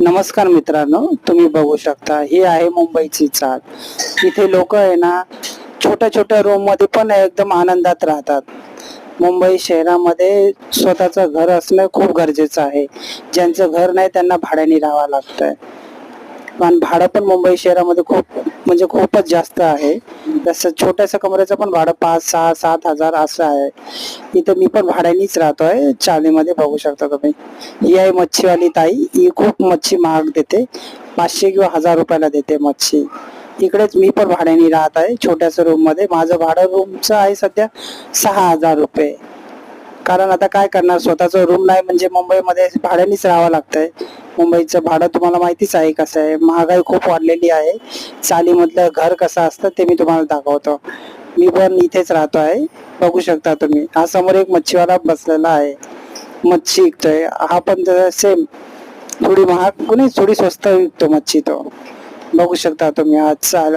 नमस्कार मित्रांनो तुम्ही बघू शकता ही आहे मुंबईची चाट इथे लोक आहे ना छोट्या छोट्या रूममध्ये पण एकदम आनंदात राहतात. मुंबई शहरामध्ये स्वतःचं घर असणं खूप गरजेचं आहे. ज्यांचं घर नाही त्यांना भाड्याने राहावं लागतंय. पण भाडं पण मुंबई शहरामध्ये खूप म्हणजे खूपच जास्त आहे. तसं छोट्याशा कमऱ्याचं पण भाडं पाच सहा सात हजार असं आहे. इथं मी पण भाड्यानेच राहतोय. चालीमध्ये बघू शकता तुम्ही. ही आहे मच्छीवाली ताई. ही खूप मच्छी महाग देते. पाचशे किंवा हजार रुपयाला देते मच्छी. इकडेच मी पण भाड्याने राहत आहे छोट्याशा रूममध्ये माझं भाडं रूमचं आहे सध्या सहा हजार रुपये. कारण आता काय करणार? स्वतःचं रूम नाही म्हणजे मुंबईमध्ये भाड्यानेच राहावं लागतंय. मुंबईचं भाडं तुम्हाला माहितीच आहे कसं आहे. महागाई खूप वाढलेली आहे. चालीमधलं घर कसं असतं ते मी तुम्हाला दाखवतो. मी पण इथेच राहतो आहे. बघू शकता तुम्ही. हा समोर एक मच्छीवाला बसलेला आहे. मच्छी विकतोय. हा पण सेम थोडी महाग कोणी थोडी स्वस्त विकतो मच्छी तो. बघू शकता तुम्ही. आज चाल